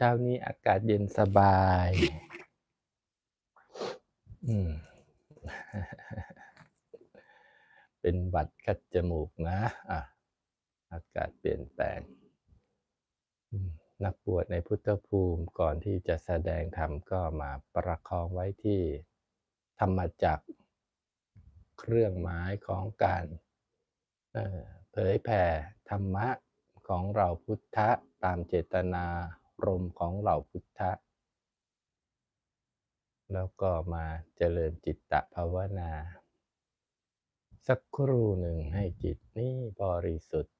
เช้านี้อากาศเย็นสบาย อืม เป็นหวัดคัดจมูกนะ อะ อากาศเปลี่ยนแปลง นักบวชในพุทธภูมิก่อนที่จะแสดงธรรมก็มาประคองไว้ที่ธรรมจักรเครื่องหมายของการเอ่อเผยแผ่ธรรมะของเราพุทธะตามเจตนา รมของเราพุทธะ แล้วก็มาเจริญจิตตภาวนา สักครู่หนึ่งให้จิตนี่บริสุทธิ์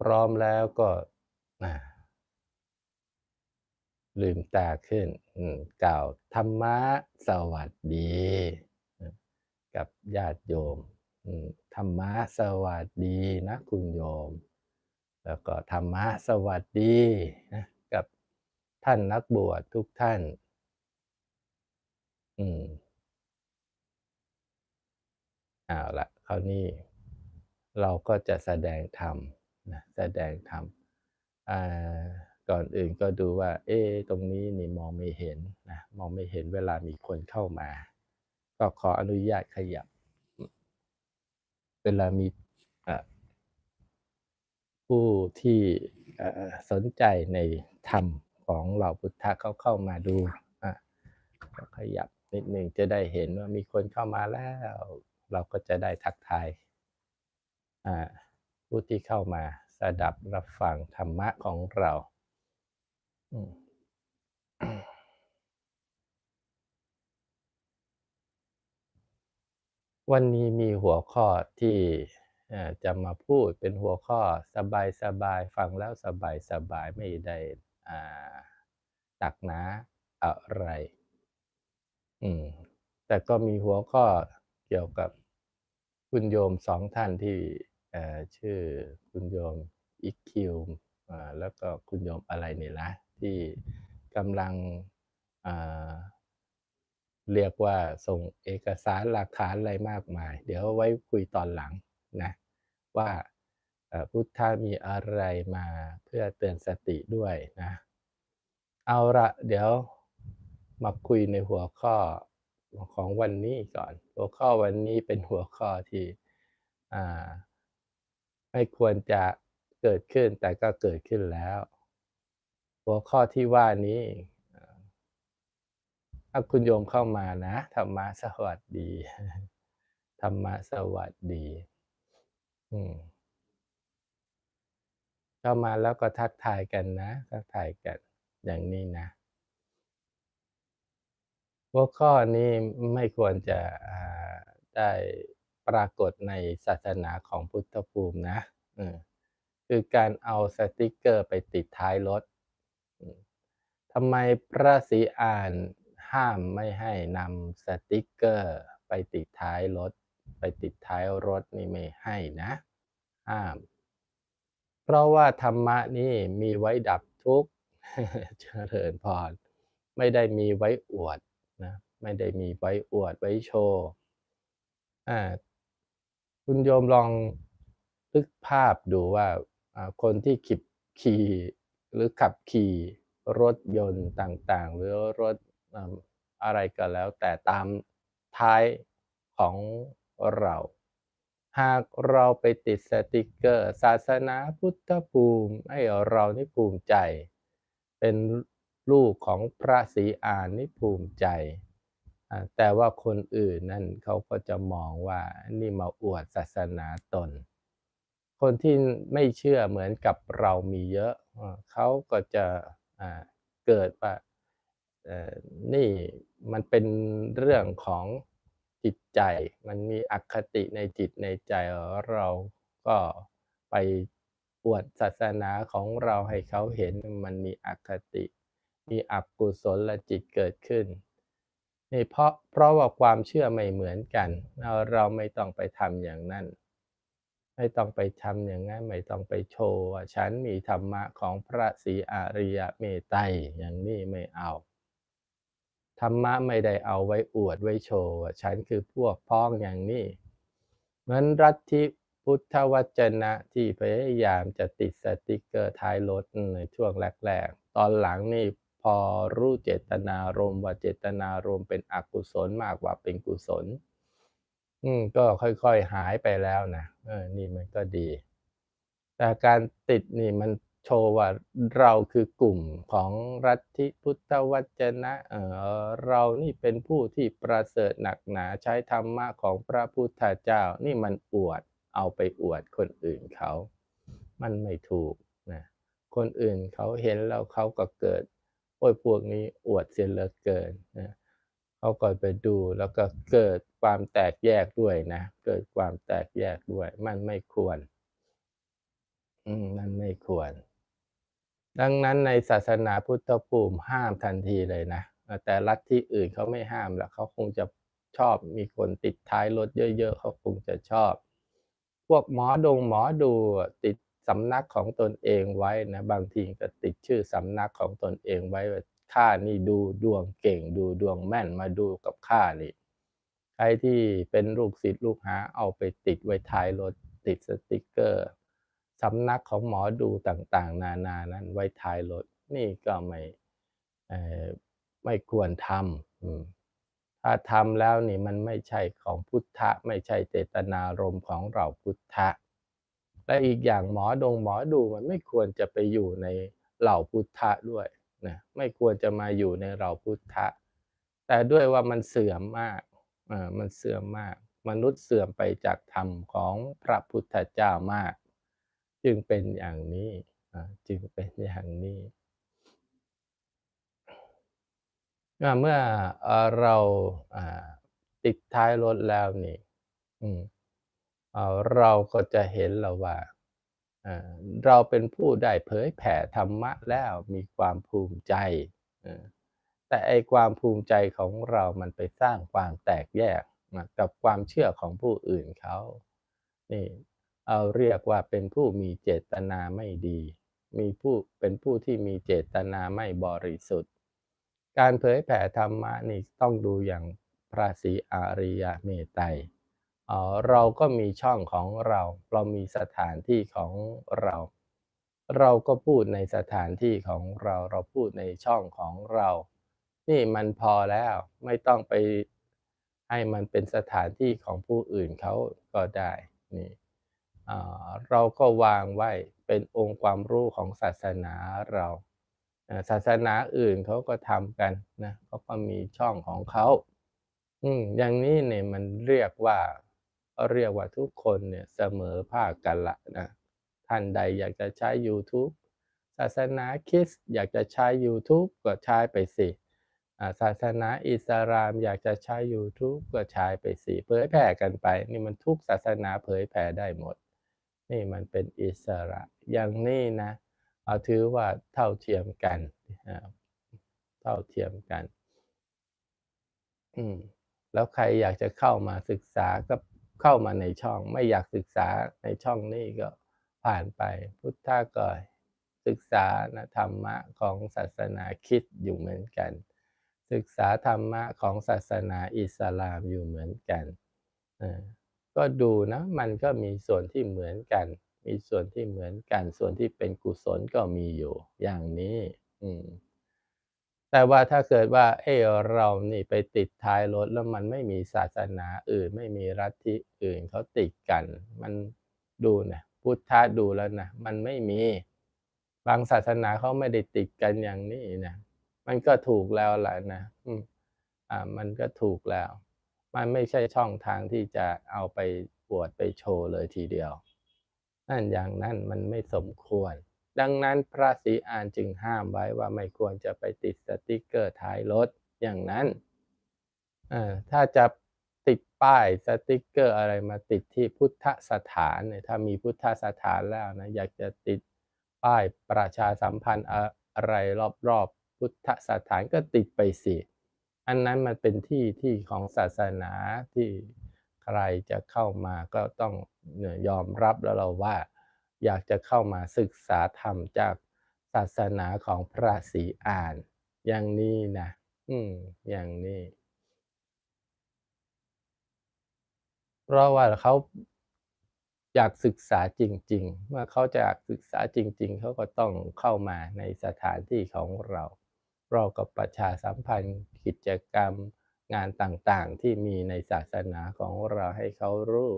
พร้อมแล้วก็ลืมตาขึ้นกล่าวธรรมะสวัสดี กับญาติโยมธรรมะสวัสดีนะคุณโยม แล้วก็ธรรมะสวัสดีนะกับท่านนักบวชทุกท่าน อืมเอาละคราวนี้เราก็จะแสดงธรรมนะแสดงธรรมอ่าก่อนอื่นก็ดูว่า เอ๊ตรงนี้นี่มองไม่เห็นนะมองไม่เห็นเวลามีคนเข้ามา ก็ขออนุญาตขยับ เวลามีอ่า ผู้ที่สนใจในธรรมของเหล่าพุทธะเขาเข้ามาดูอาก็ขยับนิดหนึ่งจะได้เห็นว่ามีคนเข้ามาแล้ว เราก็จะได้ทักทายอ่าผู้ที่เข้ามาสดับรับฟังธรรมะของเราวันนี้มีหัวข้อที่ จะมาพูดเป็นหัวข้อสบายๆฟังแล้วสบายๆไม่ได้อ่าหนักหนาอะไร อืม แต่ก็มีหัวข้อเกี่ยวกับคุณโยม2ท่านที่ชื่อคุณโยมอิกคิวแล้วก็คุณโยมอะไรนี่นะที่กำลังเรียกว่าส่งเอกสารหลักฐานอะไรมากมาย เดี๋ยวไว้คุยตอนหลัง นะว่าพุทธะมีอะไรมาเพื่อเตือนสติด้วยนะเอาละเดี๋ยวมาคุยในหัวข้อของวันนี้ก่อน หัวข้อวันนี้เป็นหัวข้อที่ไม่ควรจะเกิดขึ้นแต่ก็เกิดขึ้นแล้ว หัวข้อที่ว่านี้ถ้าคุณโยมเข้ามานะธรรมะสวัสดีธรรมะสวัสดี อืมเข้ามาแล้วก็ทักทายกันนะ ทักทายกัน อย่างนี้นะ หัวข้อนี้ไม่ควรจะได้ปรากฏในศาสนาของพุทธภูมินะคือการเอาสติกเกอร์ไปติดท้ายรถทำไมพระศรีอานห้ามไม่ให้นำสติกเกอร์ไปติดท้ายรถ ไปติดท้ายรถนี่ไม่ให้นะห้าม เพราะว่าธรรมะนี่มีไว้ดับทุกข์เจริญพรไม่ได้มีไว้อวดนะไม่ได้มีไว้อวดไว้โชว์อาคุณโยมลองนึกภาพดูว่าคนที่ขิบขี่หรือขับขี่รถยนต์ต่างๆ หรือรถอะไรก็แล้ว แต่ตามท้ายของ เรา หากเราไปติดสติกเกอร์ ศาสนาพุทธภูมิให้เรานี่ภูมิใจ เป็นลูกของพระศรีอานนี่ภูมิใจ แต่ว่าคนอื่นนั่นเขาก็จะมองว่านี่มาอวดศาสนาตน คนที่ไม่เชื่อเหมือนกับเรามีเยอะ เขาก็จะเกิดว่านี่มันเป็นเรื่องของ จิตใจ มันมีอคติในจิตในใจเราก็ไปอวดศาสนาของเราให้เขาเห็นมันมีอคติ มีอกุศลลจิตเกิดขึ้นนี่เพราะเพราะว่าความเชื่อไม่เหมือนกัน เราเราไม่ต้องไปทำอย่างนั้น ไม่ต้องไปทำอย่างงั้นไม่ต้องไปโชว์ว่าฉันมีธรรมะของพระศรีอริยเมตไตรอย่างนี้ไม่เอา ธรรมะไม่ได้เอาไว้อวดไว้โชว์ ฉันคือพวกพ้องอย่างนี้เหมือนลัทธิพุทธวจนะที่พยายามจะติดสติกเกอร์ท้ายรถในช่วงแรกๆ ตอนหลังนี่พอรู้เจตนารมว่าเจตนารมเป็นอกุศลมากกว่าเป็นกุศล อืมก็ค่อยๆหายไปแล้วนะเออนี่มันก็ดี แต่การติดนี่มัน โชว์ว่าเราคือกลุ่มของรัฐทิพุทธวจนะเออเรานี่เป็นผู้ที่ประเสริฐหนักหนาใช้ธรรมะของพระพุทธเจ้า นี่มันอวดเอาไปอวดคนอื่นเขา มันไม่ถูกนะคนอื่นเขาเห็นแล้วเขาก็เกิดโอ้ยพวกนี้อวดเสียเหลือเกินนะเขาก็ไปดูแล้วก็เกิดความแตกแยกด้วยนะ เกิดความแตกแยกด้วย มันไม่ควร อืมมันไม่ควร ดังนั้นในศาสนาพุทธภูมิห้ามทันทีเลยนะ แต่ลัฐทธิอื่นเขาไม่ห้ามแล้วเขาคงจะชอบมีคนติดท้ายรถเยอะ ๆ เขาคงจะชอบ พวกหมอดงหมอดูติดสำนักของตนเองไว้นะ บางทีก็ติดชื่อสำนักของตนเองไว้ว่าข้านี่ดูดวงเก่ง ดูดวงแม่นมาดูกับข้านี่ใครที่เป็นลูกศิษย์ลูกหาเอาไปติดไว้ท้ายรถติดสติกเกอร์ สำนักของหมอดูต่างๆ นานานั้นไว้ท้ายรถนี่ก็ไม่ไม่ควรทำถ้าทำแล้วนี่มันไม่ใช่ของพุทธะ ไม่ใช่เจตนารมณ์ของเราพุทธะ และอีกอย่างหมอดงหมอดูมันไม่ควรจะไปอยู่ในเหล่าพุทธะด้วยนะไม่ควรจะมาอยู่ในเราพุทธะ แต่ด้วยว่ามันเสื่อมมากอ่ามันเสื่อมมาก มนุษย์เสื่อมไปจากธรรมของพระพุทธเจ้ามาก จึงเป็นอย่างนี้จึงเป็นอย่างนี้เมื่อเราติดท้ายรถแล้วนี่เราก็จะเห็นแล้วว่าเราเป็นผู้ได้เผยแผ่ธรรมะแล้วมีความภูมิใจ แต่ไอความภูมิใจของเรามันไปสร้างความแตกแยกกับความเชื่อของผู้อื่นเขา นี่ เอาเรียกว่าเป็นผู้มีเจตนาไม่ดี มีผู้เป็นผู้ที่มีเจตนาไม่บริสุทธิ์ การเผยแผ่ธรรมะนี่ต้องดูอย่างพระศรีอาริยเมตไตรเราก็มีช่องของเรา เรามีสถานที่ของเรา เราก็พูดในสถานที่ของเรา เราพูดในช่องของเรา นี่มันพอแล้วไม่ต้องไปให้มันเป็นสถานที่ของผู้อื่นเขาก็ได้นี่ เราก็วางไว้เป็นองค์ความรู้ของศาสนาเราศาสนาอื่นเขาก็ทำกันนะเขาก็มีช่องของเขาอย่างนี้เนี่ยมันเรียกว่าเรียกว่าทุกคนเนี่ยเสมอภาคกันละนะท่านใดอยากจะใช้ YouTube ศาสนาคริสต์อยากจะใช้ YouTube ก็ใช้ไปสิศาสนาอิสลามอยากจะใช้ YouTube ก็ใช้ไปสิเผยแผ่กันไป นี่มันทุกศาสนาเผยแผ่ได้หมด นี่มันเป็นอิสระอย่างนี้นะเอาถือว่าเท่าเทียมกันเท่าเทียมกันอืมแล้วใครอยากจะเข้ามาศึกษาก็เข้ามาในช่อง ไม่อยากศึกษาในช่องนี้ก็ผ่านไป พุทธะก็ศึกษานะธรรมะของศาสนาคิดอยู่เหมือนกัน ศึกษาธรรมะของศาสนาอิสลามอยู่เหมือนกัน ก็ดูนะมันก็มีส่วนที่เหมือนกัน มีส่วนที่เหมือนกัน ส่วนที่เป็นกุศลก็มีอยู่ อย่างนี้ อืมแต่ว่าถ้าเกิดว่า เออเรานี่ไปติดท้ายรถแล้วมันไม่มีศาสนาอื่น ไม่มีรัฐิอื่นเขาติดกัน มันดูนะพุทธะดูแล้วนะมันไม่มี บางศาสนาเขาไม่ได้ติดกันอย่างนี้นะมันก็ถูกแล้วแหละนะอืมอ่า มันก็ถูกแล้ว มันไม่ใช่ช่องทางที่จะเอาไปปวดไปโชว์เลยทีเดียว นั่นอย่างนั้นมันไม่สมควร ดังนั้นพระศรีอานจึงห้ามไว้ว่าไม่ควรจะไปติดสติกเกอร์ท้ายรถอย่างนั้นถ้าจะติดป้ายสติกเกอร์อะไรมาติดที่พุทธสถานเนี่ยถ้ามีพุทธสถานแล้วนะอยากจะติดป้ายประชาสัมพันธ์อะไรรอบๆ พุทธสถานก็ติดไปสิ อันนั้นมันเป็นที่ที่ของศาสนาที่ใครจะเข้ามาก็ต้องยอมรับแล้วเราว่า อยากจะเข้ามาศึกษาธรรมจากศาสนาของพระศรีอาน อย่างนี้นะอืมอย่างนี้ เพราะว่าเขาอยากศึกษาจริง ๆ เมื่อเขาจะอยากศึกษาจริง ๆ เขาก็ต้องเข้ามาในสถานที่ของเรา ราก็ประชาสัมพันธ์กิจกรรมงานต่างๆ ที่มีในศาสนาของเราให้เขารู้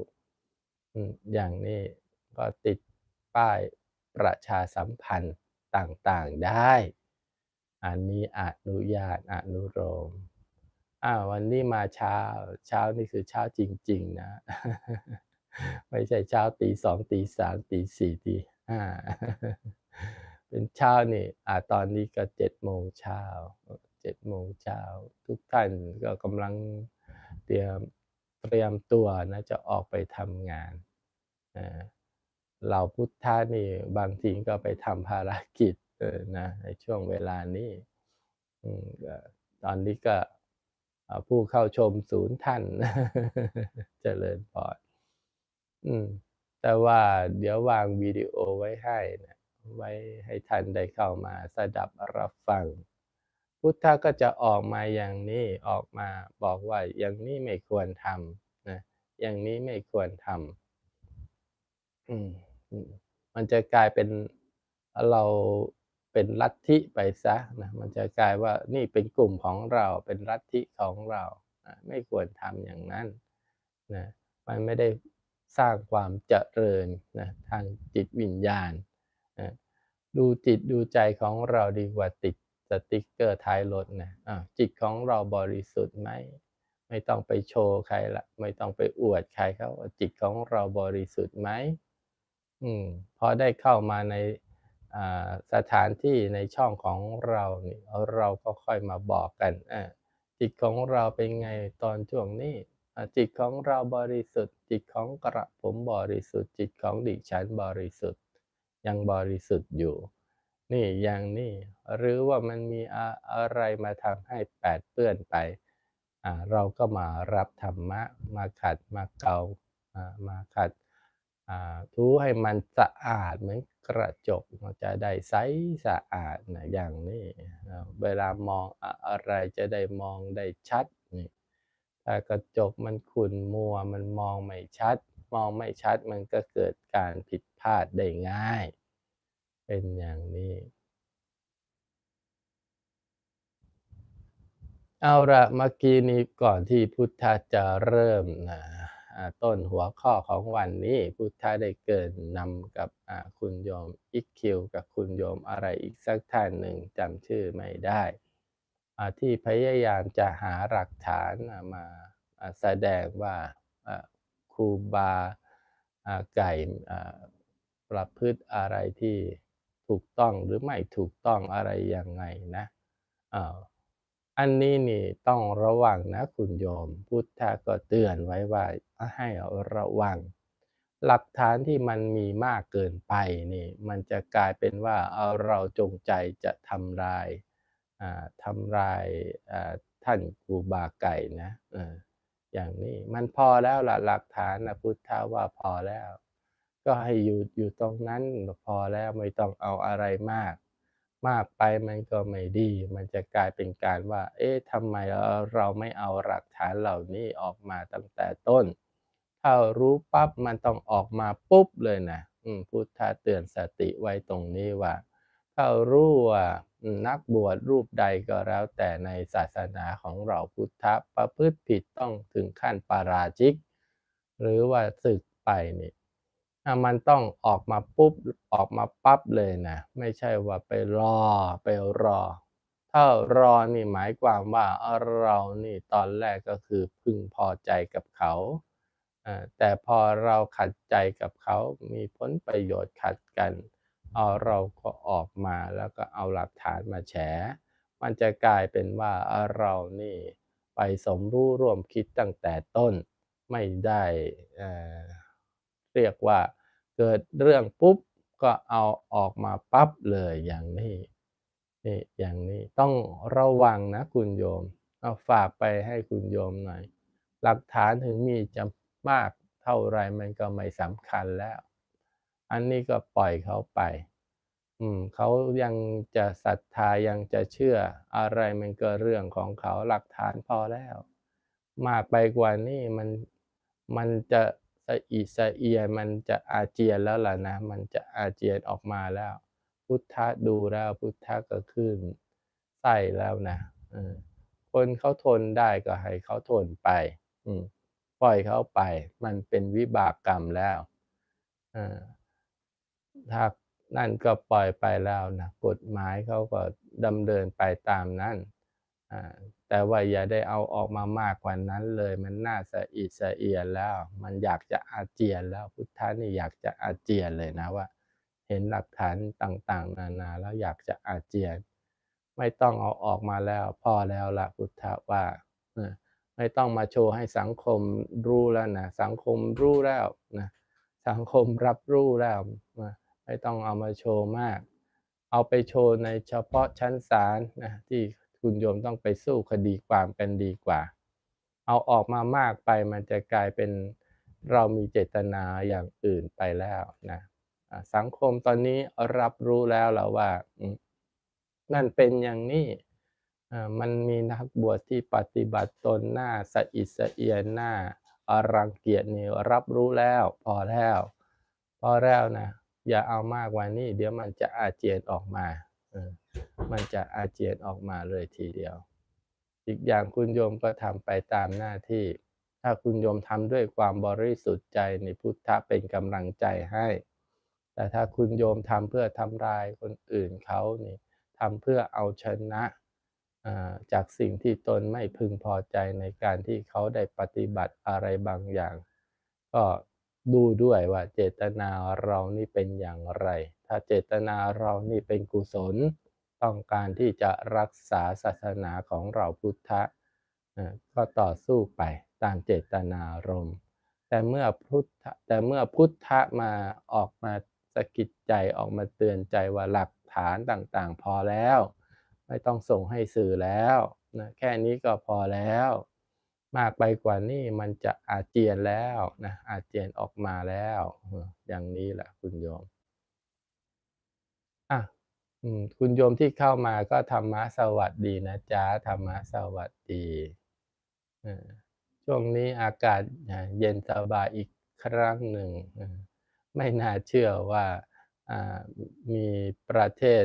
อย่างนี้ก็ติดป้ายประชาสัมพันธ์ต่างๆได้ อันนี้อนุญาตอนุโลมอ้าววันนี้มาเช้า เช้านี่คือเช้าจริง ๆ นะ ไม่ใช่เช้าตี2ตี3ตี4ตี5 เป็นเช้านี่อ่าตอนนี้ก็7โมงเช้า7โมงเช้าทุกท่านก็กำลังเตรียมเตรียมตัวนะจะออกไปทำงานเหล่าพุทธะนี่บางทีก็ไปทำภารกิจนะในช่วงเวลานี้ตอนนี้ก็ผู้เข้าชม0ท่านเจริญพรอืมแต่ว่าเดี๋ยววางวิดีโอไว้ให้นะ ไว้ให้ท่านได้เข้ามาสดับรับฟัง พุทธะก็จะออกมาอย่างนี้ออกมาบอกว่าอย่างนี้ไม่ควรทำนะอย่างนี้ไม่ควรทำมันจะกลายเป็นเราเป็นลัทธิไปเสียนะมันจะกลายว่านี่เป็นกลุ่มของเราเป็นลัทธิของเราอ่าไม่ควรทำอย่างนั้นนะมันไม่ได้สร้างความเจริญนะทางจิตวิญญาณ ดูจิตดูใจของเราดีกว่าติดสติกเกอร์ท้ายรถนะอ้าวจิตของเราบริสุทธิ์ไหมไม่ต้องไปโชว์ใครล้วไม่ต้องไปอวดใครเขาจิตของเราบริสุทธิ์ไหมอืมพอได้เข้ามาในสถานที่ในช่องของเรานี่เราก็ค่อยมาบอกกันจิตของเราเป็นไงตอนช่วงนี้จิตของเราบริสุทธิ์ จิตของกระผมบริสุทธิ์ จิตของดิฉันบริสุทธิ์ ยังบริสุทธิ์อยู่ นี่อย่างนี้หรือว่ามันมีอะอะไรมาทำให้แปดเปื้อนไป เราก็มารับธรรมะ มาขัดมาเกามาขัดอ่าถูให้มันสะอาดเหมือนกระจกมันจะได้ใสสะอาดนะอย่างนี้เวลามองอะไรจะได้มองได้ชัดนี่ถ้ากระจกมันขุ่นมัวมันมองไม่ชัด มองไม่ชัดมันก็เกิดการผิด พลาดได้ง่าย เป็นอย่างนี้ เอาละเมื่อกี้นี้ก่อนที่พุทธจะเริ่มอ่าอ่าต้นหัวข้อของวันนี้พุทธะได้เกินนำกับคุณโยมอิกคิวกับคุณโยมอะไรอีกสักท่านหนึ่งจำชื่อไม่ได้ ที่พยายามจะหาหลักฐานมาแสดงว่าครูบาไก่ ประพฤติอะไรที่ถูกต้องหรือไม่ถูกต้องอะไรยังไงนะอ้าวอันนี้นี่ต้องระวังนะคุณโยม พุทธะก็เตือนไว้ว่าให้ระวัง หลักฐานที่มันมีมากเกินไปนี่มันจะกลายเป็นว่าเราจงใจจะทำลายทำลายท่านครูบาไก่นะอย่างนี้มันพอแล้วล่ะหลักฐานนะพุทธะว่าพอแล้ว ก็ให้หยุดอยู่ตรงนั้นพอแล้วไม่ต้องเอาอะไรมาก มากไปมันก็ไม่ดี มันจะกลายเป็นการว่า เอ๊ะทำไมเอ่อเราไม่เอาหลักฐานเหล่านี้ออกมาตั้งแต่ต้น ถ้ารู้ปั๊บมันต้องออกมาปุ๊บเลยนะพุทธะเตือนสติไว้ตรงนี้ว่า ถ้ารู้ว่านักบวชรูปใดก็แล้วแต่ในศาสนาของเราพุทธะประพฤติผิดต้องถึงขั้นปาราชิก หรือว่าสึกไปนี่ มันต้องออกมาปุ๊บออกมาปั๊บเลยนะ ไม่ใช่ว่าไปรอไปรอ ถ้ารอนี่หมายความว่าเรานี่ตอนแรกก็คือพึงพอใจกับเขาแต่พอเราขัดใจกับเขามีผลประโยชน์ขัดกันอ้าเราก็ออกมาแล้วก็เอาหลักฐานมาแฉ มันจะกลายเป็นว่าเรานี่ไปสมรู้ร่วมคิดตั้งแต่ต้น ไม่ได้เรียกว่า เกิดเรื่องปุ๊บก็เอาออกมาปั๊บเลยอย่างนี้นี่อย่างนี้ต้องระวังนะคุณโยม เอาฝากไปให้คุณโยมหน่อย หลักฐานถึงมีจะมากเท่าไรมันก็ไม่สำคัญแล้ว อันนี้ก็ปล่อยเขาไป อืมเขายังจะศรัทธายังจะเชื่ออะไรมันก็เรื่องของเขาหลักฐานพอแล้ว มากไปกว่านี้มันมันจะ สะอิสะเอียมันจะอาเจียนแล้วล่ะนะ มันจะอาเจียนออกมาแล้ว พุทธะดูแล้วพุทธะก็ขึ้นไส้แล้วนะคนเขาทนได้ก็ให้เขาทนไปปล่อยเขาไป มันเป็นวิบากกรรมแล้วถ้านั่นก็ปล่อยไปแล้วนะกฎหมายเขาก็ดำเนินไปตามนั้น แต่ว่าอย่าได้เอาออกมามากกว่านั้นเลย มันน่าสะอิดสะเอียนแล้ว มันอยากจะอาเจียนแล้วพุทธะนี่อยากจะอาเจียนเลยนะว่า เห็นหลักฐานต่างๆ นานาแล้วอยากจะอาเจียน ไม่ต้องเอาออกมาแล้วพอแล้วละพุทธะว่าไม่ต้องมาโชว์ให้สังคมรู้แล้วนะสังคมรู้แล้วนะสังคมรับรู้แล้วไม่ต้องเอามาโชว์มาก เอาไปโชว์ในเฉพาะชั้นศาลนะที่ คุณโยมต้องไปสู้คดีความกันดีกว่า เอาออกมามากไปมันจะกลายเป็นเรามีเจตนาอย่างอื่นไปแล้วนะสังคมตอนนี้รับรู้แล้วแล้วว่านั่นเป็นอย่างนี้มันมีนักบวชที่ปฏิบัติตนหน้าสะอิดสะเอียนหน้าอรังเกียจนี่รับรู้แล้ว พอแล้ว พอแล้วนะ อย่าเอามากกว่านี้เดี๋ยวมันจะอาเจียนออกมา มันจะอาเจียนออกมาเลยทีเดียว อีกอย่างคุณโยมก็ทำไปตามหน้าที่ ถ้าคุณโยมทำด้วยความบริสุทธิ์ใจในพุทธะเป็นกำลังใจให้ แต่ถ้าคุณโยมทำเพื่อทำลายคนอื่นเขานี่ทำเพื่อเอาชนะจากสิ่งที่ตนไม่พึงพอใจในการที่เขาได้ปฏิบัติอะไรบางอย่าง ก็ดูด้วยว่าเจตนาเรานี่เป็นอย่างไร ถ้าเจตนาเรานี่เป็นกุศล ต้องการที่จะรักษาศาสนาของเราพุทธะก็ต่อสู้ไปตามเจตนารมณ์แต่เมื่อพุทธแต่เมื่อพุทธะมาออกมาสะกิดใจออกมาเตือนใจว่าหลักฐานต่างๆ พอแล้ว ไม่ต้องส่งให้สื่อแล้วนะแค่นี้ก็พอแล้ว มากไปกว่านี้มันจะอาเจียนแล้วนะอาเจียนออกมาแล้ว อย่างนี้แหละคุณโยมอะ คุณโยมที่เข้ามาก็ธรรมะสวัสดีนะจ๊ะธรรมะสวัสดีช่วงนี้อากาศเย็นสบายอีกครั้งหนึ่ง ไม่น่าเชื่อว่ามีประเทศ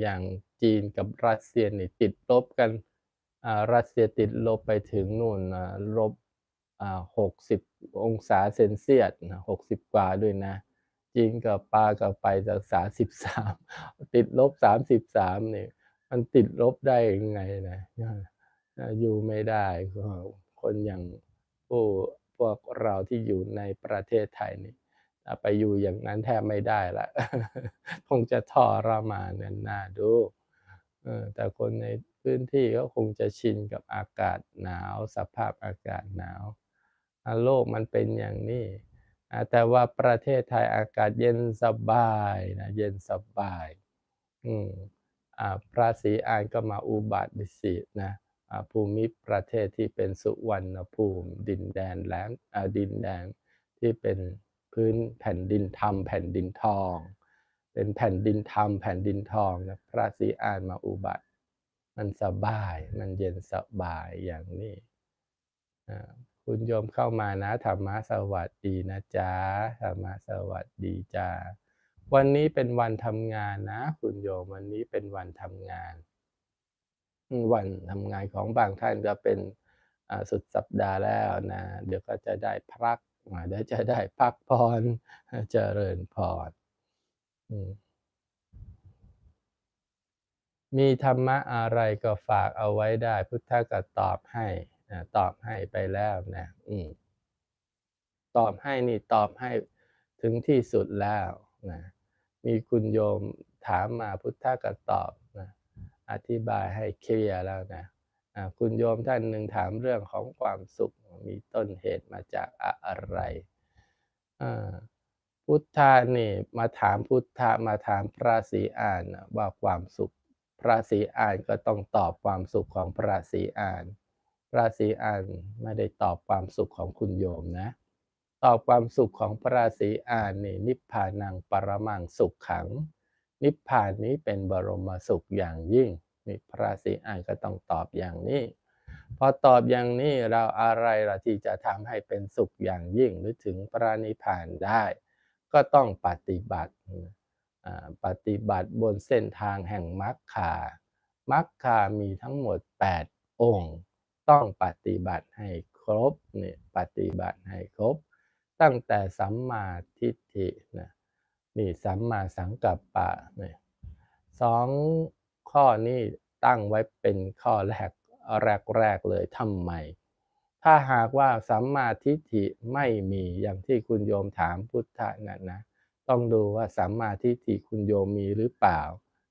อย่างจีนกับรัสเซียนี่ติดลบกันรัสเซียติดลบไปถึงนู่นลบหกสิบองศาเซนเซียสหกสิบกว่าด้วยนะ จีนกับปากับไปจากสาสิบสามติดลบสามสิบสามเนี่ยมันติดลบได้ยังไงนะอยู่ไม่ได้คนอย่างผู้พวกเราที่อยู่ในประเทศไทยนี่ไปอยู่อย่างนั้นแทบไม่ได้ละคงจะทรมานนั่นน่าดูแต่คนในพื้นที่ก็คงจะชินกับอากาศหนาว สภาพอากาศหนาวโลกมันเป็นอย่างนี้ แต่ว่าประเทศไทยอากาศเย็นสบายนะเย็นสบายอืมอ่าพระศรีอานก็มาอุบัติสินะภูมิประเทศที่เป็นสุวรรณภูมิ ดินแดนแหลมดินแดนที่เป็นพื้นแผ่นดินธรรมแผ่นดินทอง เป็นแผ่นดินธรรมแผ่นดินทองนะพระศรีอานมาอุบัติ มันสบายมันเย็นสบายอย่างนี้ คุณโยมเข้ามานะธรรมะสวัสดีนะจ๊ะธรรมะสวัสดีจ้าวันนี้เป็นวันทำงานนะ คุณโยมวันนี้เป็นวันทำงาน วันทำงานของบางท่านก็เป็นสุดสัปดาห์แล้วนะ เดี๋ยวก็จะได้พักเดี๋ยวจะได้พักพรเจริญพรมีธรรมะอะไรก็ฝากเอาไว้ได้ พุทธะก็ตอบให้ ตอบให้ไปแล้วนะอืมตอบให้นี่ตอบให้ถึงที่สุดแล้วนะมีคุณโยมถามมาพุทธะก็ตอบนะอธิบายให้เคลียร์แล้วนะคุณโยมท่านหนึ่งถามเรื่องของความสุขมีต้นเหตุมาจากอะไรพุทธานี่มาถามพุทธะมาถามพระศรีอานว่าความสุข พระศรีอานก็ต้องตอบความสุขของพระศรีอาน ระศรีอานไม่ได้ตอบความสุขของคุณโยมนะ ตอบความสุขของพระศรีอานนี่นิพพานังปรมังสุขขัง นิพพานนี้เป็นบรมสุขอย่างยิ่งนี่พระศรีอานก็ต้องตอบอย่างนี้พอตอบอย่างนี้เราอะไรล่ะที่จะทำให้เป็นสุขอย่างยิ่งหรือถึงพระนิพพานได้ ก็ต้องปฏิบัติปฏิบัติบนเส้นทางแห่งมรรคามรรคามีทั้งหมด 8 องค์ ต้องปฏิบัติให้ครบเนี่ยปฏิบัติให้ครบ ตั้งแต่สัมมาทิฏฐินะนี่สัมมาสังกัปปะเนี่ยสองข้อนี้ตั้งไว้เป็นข้อแรกแรกๆเลยทำไม ถ้าหากว่าสัมมาทิฏฐิไม่มีอย่างที่คุณโยมถามพุทธะนั่นนะต้องดูว่าสัมมาทิฏฐิคุณโยมมีหรือเปล่า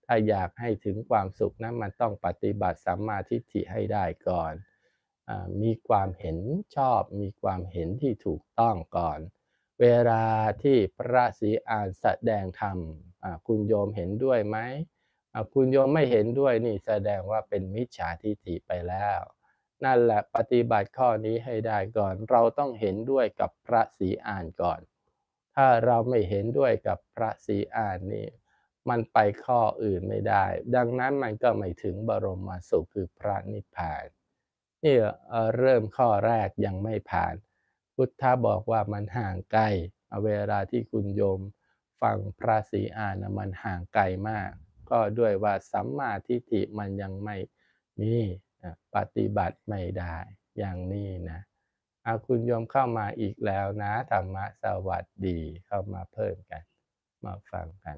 ถ้าอยากให้ถึงความสุขนะมันต้องปฏิบัติสัมมาทิฏฐิให้ได้ก่อน มีความเห็นชอบ มีความเห็นที่ถูกต้องก่อน เวลาที่พระศรีอานแสดงธรรมคุณโยมเห็นด้วยไหมคุณโยมไม่เห็นด้วยนี่แสดงว่าเป็นมิจฉาทิฏฐิไปแล้ว นั่นแหละปฏิบัติข้อนี้ให้ได้ก่อน เราต้องเห็นด้วยกับพระศรีอานก่อน ถ้าเราไม่เห็นด้วยกับพระศรีอานนี่มันไปข้ออื่นไม่ได้ ดังนั้นมันก็ไม่ถึงบรมสุขคือพระนิพพาน นี่เริ่มข้อแรกยังไม่ผ่าน พุทธะบอกว่ามันห่างไกลเวลาที่คุณโยมฟังพระศรีอานมันห่างไกลมาก ก็ด้วยว่าสัมมาทิฏฐิมันยังไม่มีปฏิบัติไม่ได้อย่างนี้นะอาคุณโยมเข้ามาอีกแล้วนะธรรมะสวัสดีเข้ามาเพิ่มกัน มาฟังกัน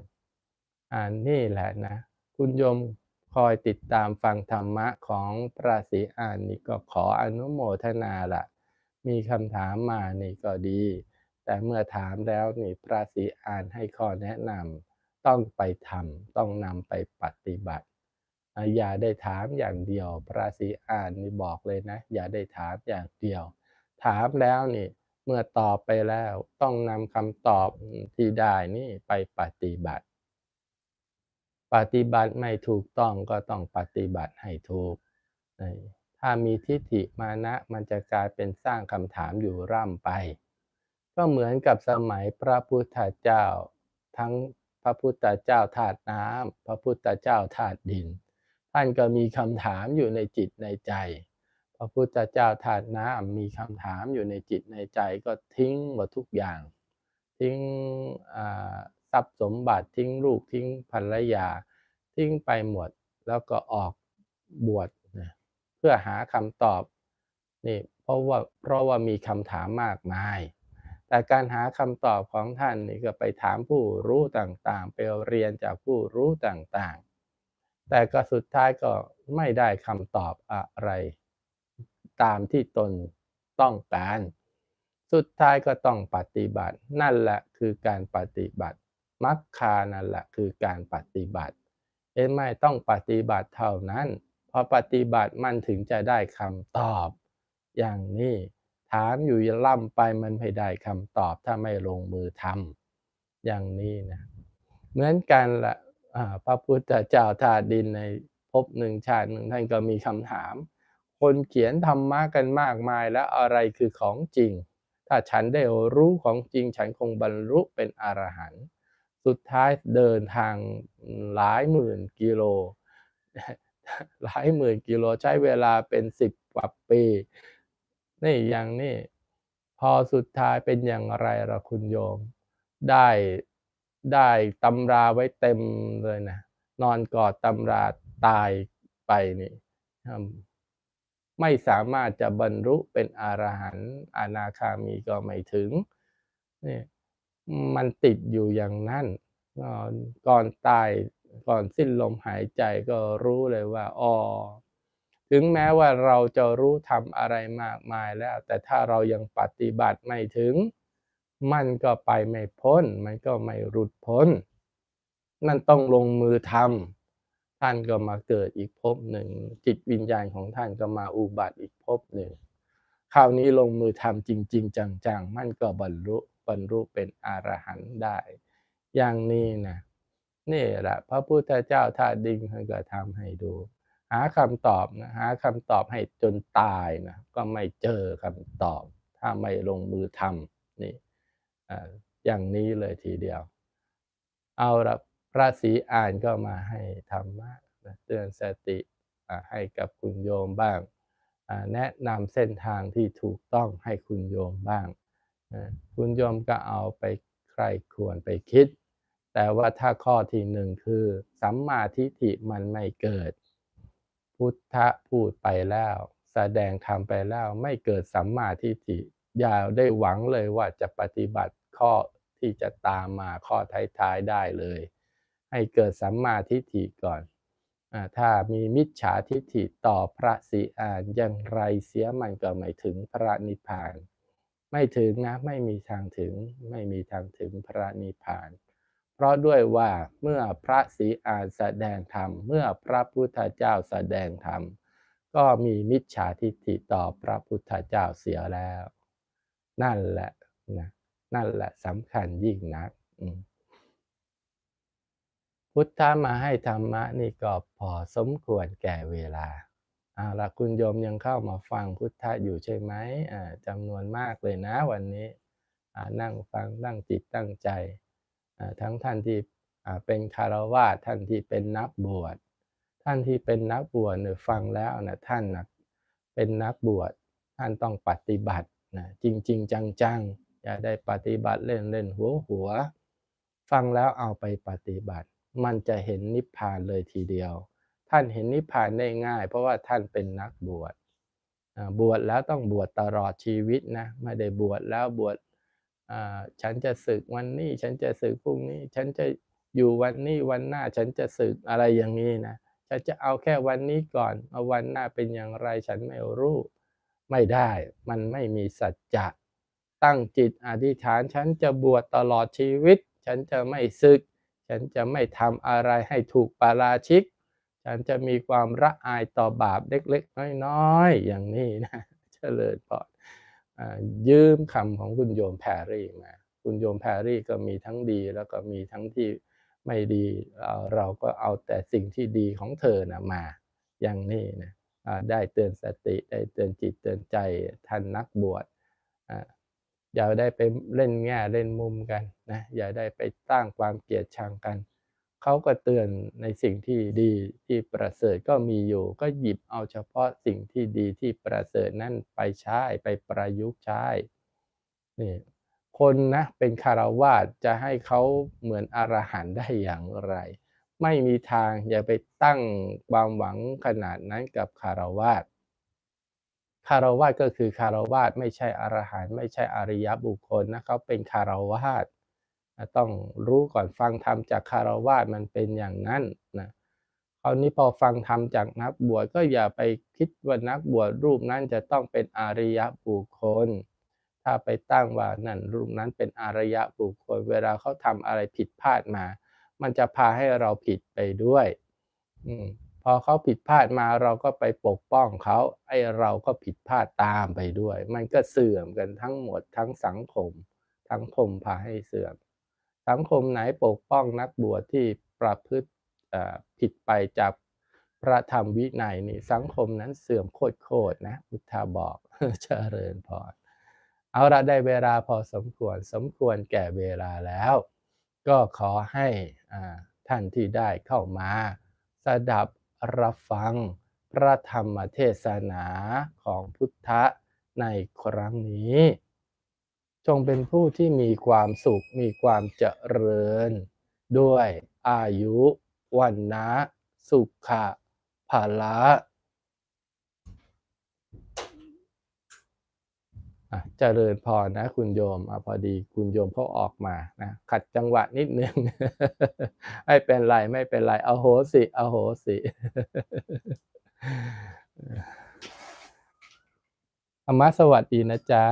อ่านี่แหละนะ คุณโยม คอยติดตามฟังธรรมะของพระศรีอานนี่ก็ขออนุโมทนาละมีคำถามมานี่ก็ดี แต่เมื่อถามแล้วนี่พระศรีอานให้ข้อแนะนำต้องไปทำต้องนำไปปฏิบัติอย่าได้ถามอย่างเดียว พระศรีอานนี่บอกเลยนะ อย่าได้ถามอย่างเดียว ถามแล้วนี่เมื่อตอบไปแล้วต้องนำคำตอบที่ได้นี่ไปปฏิบัติ ปฏิบัติไม่ถูกต้องก็ต้องปฏิบัติให้ถูก ถ้ามีทิฏฐิมานะมันจะกลายเป็นสร้างคำถามอยู่ร่ำไป ก็เหมือนกับสมัยพระพุทธเจ้า ทั้งพระพุทธเจ้าธาตุน้ำพระพุทธเจ้าธาตุดิน ท่านก็มีคำถามอยู่ในจิตในใจ พระพุทธเจ้าถาดน้ำมีคำถามอยู่ในจิตในใจก็ทิ้งหมดทุกอย่าง ทิ้ง ทรัพย์สมบัติทิ้งลูกทิ้งภรรยา ทิ้งไปหมดแล้วก็ออกบวชเพื่อหาคำตอบนี่เพราะว่าเพราะว่ามีคำถามมากมาย แต่การหาคำตอบของท่านนี่ก็ไปถามผู้รู้ต่างๆ ไปเรียนจากผู้รู้ต่างๆ แต่ก็สุดท้ายก็ไม่ได้คำตอบอะไร ตามที่ตนต้องการ สุดท้ายก็ต้องปฏิบัติ นั่นแหละคือการปฏิบัติ มัคคานั่นแหละคือการปฏิบัติเอ็นไม่ต้องปฏิบัติเท่านั้น พอปฏิบัติมันถึงจะได้คำตอบ อย่างนี้ถามอยู่ยล่ำไปมันไม่ได้คำตอบถ้าไม่ลงมือทำอย่างนี้นะเหมือนกันละพระพุทธเจ้าธาดินในภพหนึ่งชาติหนึ่งท่านก็มีคำถาม คนเขียนธรรมะกันมากมายแล้วอะไรคือของจริง ถ้าฉันได้รู้ของจริงฉันคงบรรลุเป็นอรหันต์ สุดท้ายเดินทางหลายหมื่นกิโล หลายหมื่นกิโลใช้เวลาเป็นสิบกว่าปี นี่อย่างนี้พอสุดท้ายเป็นอย่างไรล่ะคุณโยม ได้ได้ตำราไว้เต็มเลยนะ นอนกอดตำราตายไปนี่ไม่สามารถจะบรรลุเป็นอรหันต์อนาคามีก็ไม่ถึงนี่ มันติดอยู่อย่างนั้นก่อนตายก่อนสิ้นลมหายใจก็รู้เลยว่าอ๋อถึงแม้ว่าเราจะรู้ทำอะไรมากมายแล้ว แต่ถ้าเรายังปฏิบัติไม่ถึง มันก็ไปไม่พ้น มันก็ไม่หลุดพ้นมันต้องลงมือทำท่านก็มาเกิดอีกภพหนึ่ง จิตวิญญาณของท่านก็มาอุบัติอีกภพหนึ่ง คราวนี้ลงมือทำจริง ๆ จังๆ มันก็บรรลุ บรรลุเป็นอรหันต์ได้ อย่างนี้นะนี่แหละพระพุทธเจ้าท่าดิ่งท่านก็ทำให้ดู หาคำตอบนะหาคำตอบให้จนตายนะก็ไม่เจอคำตอบ ถ้าไม่ลงมือทำนี่อย่างนี้เลยทีเดียว เอาละพระศรีอ่านก็มาให้ธรรมะเตือนสติให้กับคุณโยมบ้าง แนะนำเส้นทางที่ถูกต้องให้คุณโยมบ้าง คุณโยมก็เอาไปใครควรไปคิด แต่ว่าถ้าข้อที่หนึ่งคือสัมมาทิฏฐิมันไม่เกิด พุทธะพูดไปแล้ว แสดงธรรมไปแล้วไม่เกิดสัมมาทิฏฐิอย่าได้หวังเลยว่าจะปฏิบัติข้อที่จะตามมาข้อท้ายๆได้เลย ให้เกิดสัมมาทิฏฐิก่อนถ้ามีมิจฉาทิฏฐิต่อพระศรีอานอย่างไรเสียมันก็ไม่ถึงพระนิพพาน ไม่ถึงนะไม่มีทางถึงไม่มีทางถึงพระนิพพาน เพราะด้วยว่าเมื่อพระศรีอานแสดงธรรม เมื่อพระพุทธเจ้าแสดงธรรม ก็มีมิจฉาทิฏฐิต่อพระพุทธเจ้าเสียแล้ว นั่นแหละนะนั่นแหละสำคัญยิ่งนักพุทธมาให้ธรรมะนี่ก็พอสมควรแก่เวลา เอาละคุณโยมยังเข้ามาฟังพุทธะอยู่ใช่ไหมจำนวนมากเลยนะวันนี้นั่งฟังตั้งจิตตั้งใจ ทั้งท่านที่เป็นคารวาสท่านที่เป็นนักบวช ท่านที่เป็นนักบวชเนี่ยฟังแล้วนะท่านนะเป็นนักบวช ท่านต้องปฏิบัตินะจริงจริงจังจังๆอย่าได้ปฏิบัติเล่นเล่นหัวหัว ฟังแล้วเอาไปปฏิบัติ มันจะเห็นนิพพานเลยทีเดียว ท่านเห็นนิพพานได้ง่าย เพราะว่าท่านเป็นนักบวชบวชแล้วต้องบวชตลอดชีวิตนะไม่ได้บวชแล้วบวชฉันจะศึกวันนี้ ฉันจะศึกพรุ่งนี้ ฉันจะอยู่วันนี้วันหน้าฉันจะศึกอะไรอย่างนี้นะฉันจะเอาแค่วันนี้ก่อนเอาวันหน้าเป็นอย่างไรฉันไม่รู้ไม่ได้มันไม่มีสัจจะตั้งจิตอธิษฐานฉันจะบวชตลอดชีวิต ฉันจะไม่ศึก ฉันจะไม่ทำอะไรให้ถูกปาราชิก ฉันจะมีความละอายต่อบาปเล็กๆ น้อยๆ อย่างนี้นะเจริญพรอ่ายืมคำของคุณโยมแพรรี่มาคุณโยมแพรรี่ก็มีทั้งดีแล้วก็มีทั้งที่ไม่ดีเออเราก็เอาแต่สิ่งที่ดีของเธอนะมาอย่างนี้นะได้เตือนสติได้เตือนจิตเตือนใจท่านนักบวชอย่าได้ไปเล่นแง่เล่นมุมกันนะอย่าได้ไปตั้างความเกลียดชังกัน เขาก็เตือนในสิ่งที่ดีที่ประเสริฐก็มีอยู่ ก็หยิบเอาเฉพาะสิ่งที่ดีที่ประเสริฐนั่นไปใช้ไปประยุกต์ใช้นี่คนนะเป็นคารวาสจะให้เขาเหมือนอรหันได้อย่างไร ไม่มีทางอย่าไปตั้งความหวังขนาดนั้นกับคารวาสคารวาสก็คือคารวาสไม่ใช่อรหันไม่ใช่อริยบุคคลนะเขาเป็นคารวาส ต้องรู้ก่อนฟังธรรมจากคารวาสมันเป็นอย่างนั้นนะคราวนี้พอฟังธรรมจากนักบวชก็อย่าไปคิดว่านักบวชรูปนั้นจะต้องเป็นอริยบุคคล ถ้าไปตั้งว่านั่นรูปนั้นเป็นอริยบุคคล เวลาเขาทำอะไรผิดพลาดมา มันจะพาให้เราผิดไปด้วยอืพอเขาผิดพลาดมาเราก็ไปปกป้องเขาไอ้เราก็ผิดพลาดตามไปด้วย มันก็เสื่อมกันทั้งหมดทั้งสังคมสังคมพาให้เสื่อม สังคมไหนปกป้องนักบวชที่ประพฤติผิดไปจากพระธรรมวินัยนี่สังคมนั้นเสื่อมโคตรนะพุทธาบอกเจริญพรเอาละได้เวลาพอสมควรสมควรแก่เวลาแล้ว ก็ขอให้ท่านที่ได้เข้ามาสดับรับฟังพระธรรมเทศนาของพุทธะในครั้งนี้ จงเป็นผู้ที่มีความสุขมีความเจริญ ด้วยอายุวันนะสุขะภาละเจริญพรนะคุณโยมอะพอดีคุณโยมเขาออกมานะขัดจังหวะนิดนึง ไม่เป็นไรไม่เป็นไรเอาโหสิเอาโหสิธรรมะสวัสดีนะจ๊ะ